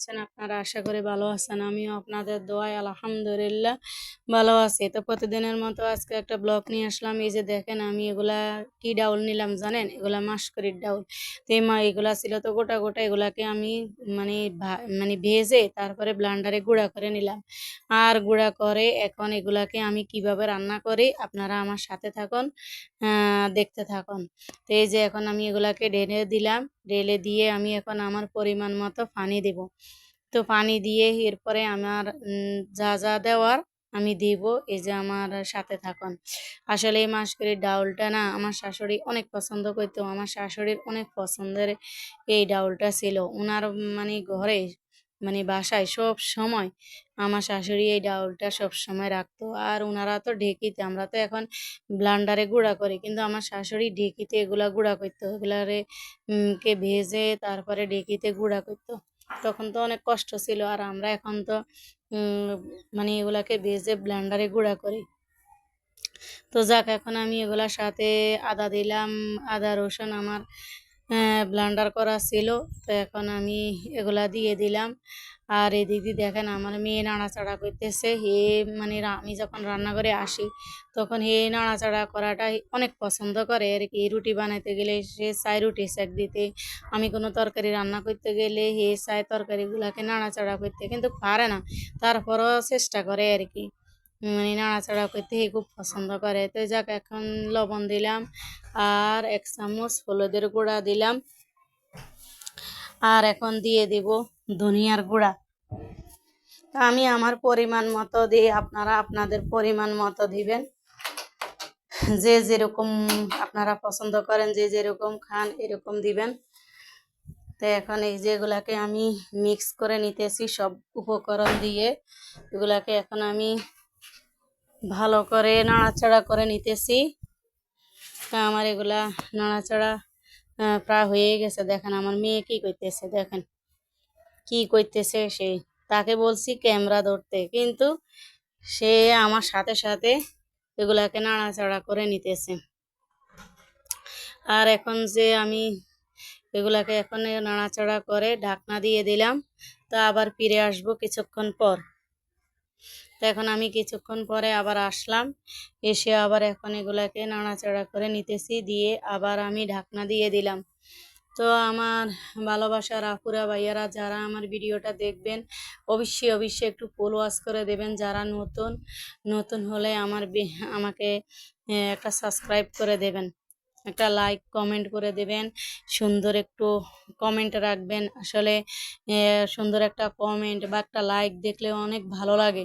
আছেন, আপনারা আশা করে ভালো আছেন, আমিও আপনাদের দোয়ায় আলহামদুলিল্লাহ ভালো আছি। তো প্রতিদিনের মতো আজকে একটা ব্লগ নিয়ে আসলাম, এই যে দেখেন আমি এগুলা কি ডাউল নিলাম জানেন? এগুলা মাসকরির ডাউল। তো এই মা, এগুলা ছিল তো গোটা গোটা এগুলাকে আমি মানে মানে ভেজে তারপরে ব্লান্ডারে গুঁড়া করে নিলাম। আর গুঁড়া করে এখন এগুলাকে আমি কীভাবে রান্না করি, আপনারা আমার সাথে থাকুন দেখতে থাকুন। তো এই যে এখন আমি এগুলাকে ঢেলে দিলাম, ঢেলে দিয়ে আমি এখন আমার পরিমাণ মতো পানি দেব। তো পানি দিয়ে এরপরে আমার যা যা দেওয়ার আমি দিব। এই যে আমার সাথে থাকুন। আসলে এই মাসকরির ডাউলটা না আমার শাশুড়ি অনেক পছন্দ করতো। আমার শাশুড়ির অনেক পছন্দের এই ডাউলটা ছিল। ওনার মানে ঘরে মানে বাসায় সব সময় আমার শাশুড়ি এই ডাউলটা সব সময় রাখতো। আর ওনারা তো ঢেকিতে, আমরা তো এখন ব্লান্ডারে গুঁড়া করি। কিন্তু আমার শাশুড়ি ঢেকিতে এগুলা গুঁড়া করতো। এগুলারে কে ভেজে তারপরে ঢেকিতে গুঁড়া করতো। তখন তো অনেক কষ্ট ছিল। আর আমরা এখন তো মানে এগুলাকে ভেজে ব্ল্যান্ডারে গুঁড়া করি। তো যাক, এখন আমি এগুলার সাথে আদা দিলাম। আদা, রসুন আমার ব্লান্ডার করা ছিল। তো এখন আমি এগুলা দিয়ে দিলাম। আর এদিক দেখেন, আমার মেয়ে নাড়াচাড়া করতেছে। হে মানে আমি যখন রান্নাঘরে আসি, তখন হে নাড়াচাড়া করাটা অনেক পছন্দ করে। আর কি, রুটি বানাইতে গেলে সে চাই রুটি সেক দিতে। আমি কোনো তরকারি রান্না করতে গেলে হে চাই তরকারিগুলাকে নাড়াচাড়া করতে, কিন্তু পারে না। তারপরও চেষ্টা করে আর কি। মানে নাড়াচাড়া করতে খুব পছন্দ করে। তো যাক, এখন লবণ দিলাম আর এক চামচ হলুদের গুঁড়া দিলাম। আর এখন দিয়ে দিব ধনিয়ার গুঁড়া। আমি আমার পরিমাণ মতো দিই আপনারা আপনাদের পরিমাণ মতো দিবেন। যে যেরকম আপনারা পছন্দ করেন, যে যেরকম খান এরকম দিবেন। তো এখন এই যেগুলাকে আমি মিক্স করে নিতেছি সব উপকরণ দিয়ে। এগুলাকে এখন আমি ভালো করে নাড়াচাড়া করে নিতেছি। আমার এগুলা নাড়াচাড়া প্রায় হয়ে গেছে। দেখেন আমার মেয়ে কি করতেছে দেখেন। কি করতেছে সে? তাকে বলছি ক্যামেরা ধরতে, কিন্তু সে আমার সাথে সাথে এগুলাকে নাড়াচাড়া করে নিতেছে। আর এখন যে আমি এগুলাকে এখন নাড়াচাড়া করে ঢাকনা দিয়ে দিলাম, তো আবার ফিরে আসব কিছুক্ষণ পর। তো এখন আমি কিছুক্ষণ পরে আবার আসলাম। এসে আবার এখন এগুলাকে নাড়াচাড়া করে নিতেছি, দিয়ে আবার আমি ঢাকনা দিয়ে দিলাম। তো আমার ভালোবাসার আপুরা, ভাইয়ারা, যারা আমার ভিডিওটা দেখবেন, অবশ্যই অবশ্যই একটু ফলো ওয়াশ করে দেবেন। যারা নতুন নতুন হলে আমার আমাকে একটা সাবস্ক্রাইব করে দেবেন। একটা লাইক কমেন্ট করে দেবেন। সুন্দর একটু কমেন্ট রাখবেন। আসলে সুন্দর একটা কমেন্ট বা একটা লাইক দেখলে অনেক ভালো লাগে।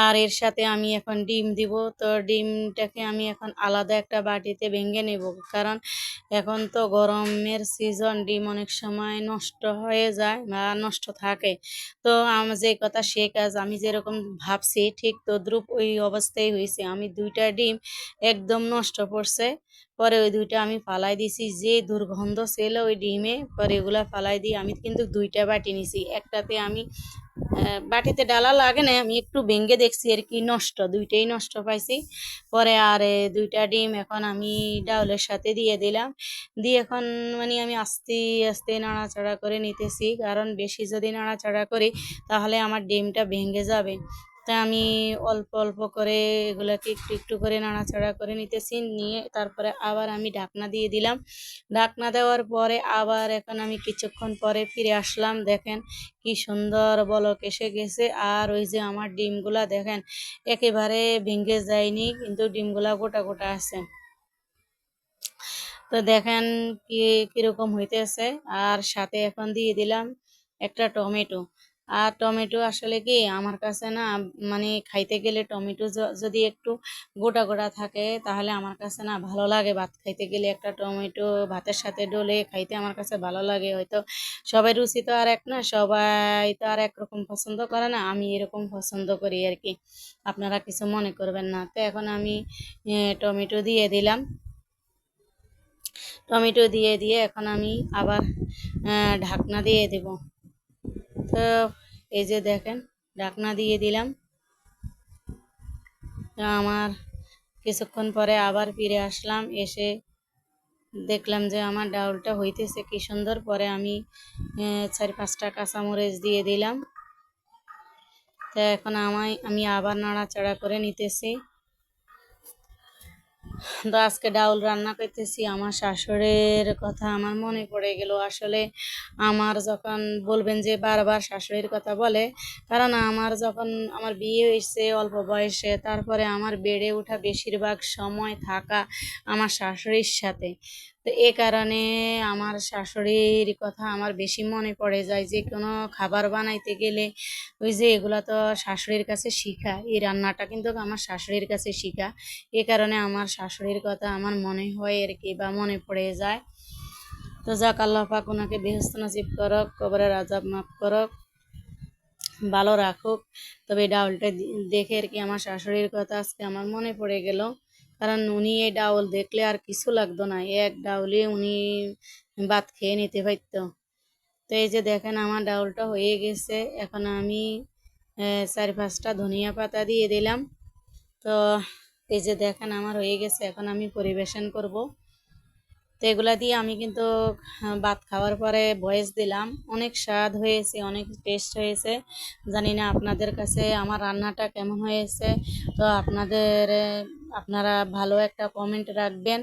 আর এর সাথে আমি এখন ডিম দিব। তো ডিমটাকে আমি এখন আলাদা একটা বাটিতে ভেঙে নেব। কারণ এখন তো গরমের সিজন ডিম অনেক সময় নষ্ট হয়ে যায় বা নষ্ট থাকে। তো আমি, যে কথা সে কাজ আমি যেরকম ভাবছি, ঠিক তদ্রুপ ওই অবস্থায় হয়েছে। আমি দুইটা ডিম একদম নষ্ট পড়ছে। পরে ওই দুইটা আমি ফালাই দিছি। যে দুর্গন্ধ ছিল ওই ডিমে, পরে এগুলা ফালাই দিয়ে আমি কিন্তু দুইটা বাটি নিছি। একটাতে আমি বাটিতে ডালা লাগে না, আমি একটু ভেঙে দেখছি আর কি, নষ্ট, দুইটাই নষ্ট পাইছি। পরে আর দুইটা ডিম এখন আমি ডাউলের সাথে দিয়ে দিলাম। দিয়ে এখন মানে আমি আস্তে আস্তে নাড়াচাড়া করে নিতেছি। কারণ বেশি যদি নাড়াচাড়া করি, তাহলে আমার ডিমটা ভেঙে যাবে। তা আমি অল্প অল্প করে এগুলাকে একটু একটু করে নাড়াচাড়া করে নিতেছি। নিয়ে তারপরে আবার আমি ঢাকনা দিয়ে দিলাম। ঢাকনা দেওয়ার পরে আবার এখন আমি কিছুক্ষণ পরে ফিরে আসলাম। দেখেন কি সুন্দর বলক এসে গেছে। আর ওই যে আমার ডিমগুলা দেখেন, একেবারে ভেঙে যায়নি, কিন্তু ডিমগুলা গোটা গোটা আছে। তো দেখেন কি, কীরকম হইতেছে। আর সাথে এখন দিয়ে দিলাম একটা টমেটো। আর টমেটো আসলে কি আমার কাছে না মানে খাইতে গেলে টমেটো যদি একটু গোটা গোটা থাকে তাহলে আমার কাছে না ভালো লাগে। ভাত খাইতে গেলে একটা টমেটো ভাতের সাথে ডলে খাইতে আমার কাছে ভালো লাগে। হয়তো সবাই রুচি তো আর এক না, সবাই তো আর একরকম পছন্দ করে না, আমি এরকম পছন্দ করি আর কি। আপনারা কিছু মনে করবেন না। তো এখন আমি টমেটো দিয়ে দিলাম। টমেটো দিয়ে দিয়ে এখন আমি আবার ঢাকনা দিয়ে দেব। তো এই যে দেখেন ঢাকনা দিয়ে দিলাম। আমার কিছুক্ষণ পরে আবার ফিরে আসলাম, এসে দেখলাম যে আমার ডাউলটা হইতেছে কি সুন্দর। পরে আমি চারি পাঁচটা কাঁচামরিচ দিয়ে দিলাম। তো এখন আমায়, আমি আবার নাড়াচাড়া করে নিতেছি। তো আজকে ডাউল রান্না করতেছি। আমার শাশুড়ির কথা আমার মনে পড়ে গেল। আসলে আমার যখন বলবেন যে বারবার শাশুড়ির কথা বলে কারণ আমার যখন আমার বিয়ে হয়েছে অল্প বয়সে, তারপরে আমার বেড়ে ওঠা বেশিরভাগ সময় থাকা আমার শাশুড়ির সাথে। তো এ কারণে আমার শাশুড়ির কথা আমার বেশি মনে পড়ে যায় যে, কোনো খাবার বানাইতে গেলে ওই যে এগুলা তো শাশুড়ির কাছে শিখা, এই রান্নাটা কিন্তু আমার শাশুড়ির কাছে শিখা। এ কারণে আমার শাশুড়ির কথা আমার মনে হয় আর কি বা মনে পড়ে যায়। তো যাক, আল্লাহ পাক ওনাকে বেহস্ত নসিব করক, কবরের আজাব মাফ করক, ভালো রাখুক। তবে ডাউলটা দেখে আর কি আমার শাশুড়ির কথা আজকে আমার মনে পড়ে গেল। কারণ উনি এই ডাউল দেখলে আর কিছু লাগতো না। এক ডাউলে উনি ভাত খেয়ে নিতে পারতো। তো এই যে দেখেন আমার ডাউলটা হয়ে গেছে। এখন আমি চার পাঁচটা ধনিয়া পাতা দিয়ে দিলাম। তো এই যে দেখেন আমার হয়ে গেছে। এখন আমি পরিবেশন করব। তো এগুলা দিয়ে আমি কিন্তু ভাত খাওয়ার পরে ভয়েস দিলাম। অনেক স্বাদ হয়েছে, অনেক টেস্ট হয়েছে। জানি না আপনাদের কাছে আমার রান্নাটা কেমন হয়েছে। তো আপনাদের আপনারা ভালো একটা কমেন্ট রাখবেন।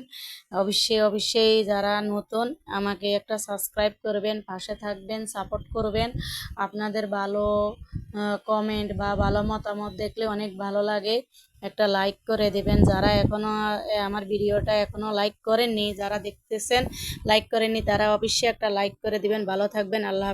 অবশ্যই অবশ্যই যারা নতুন আমাকে একটা সাবস্ক্রাইব করবেন, পাশে থাকবেন সাপোর্ট করবেন। আপনাদের ভালো কমেন্ট বা ভালো মতামত দেখলে অনেক ভালো লাগে। একটা লাইক করে দেবেন। যারা এখনও আহ, আমার ভিডিওটা এখনও লাইক করেননি যারা দেখতেছেন লাইক করেননি তারা অবশ্যই একটা লাইক করে দিবেন। ভালো থাকবেন। আল্লাহ।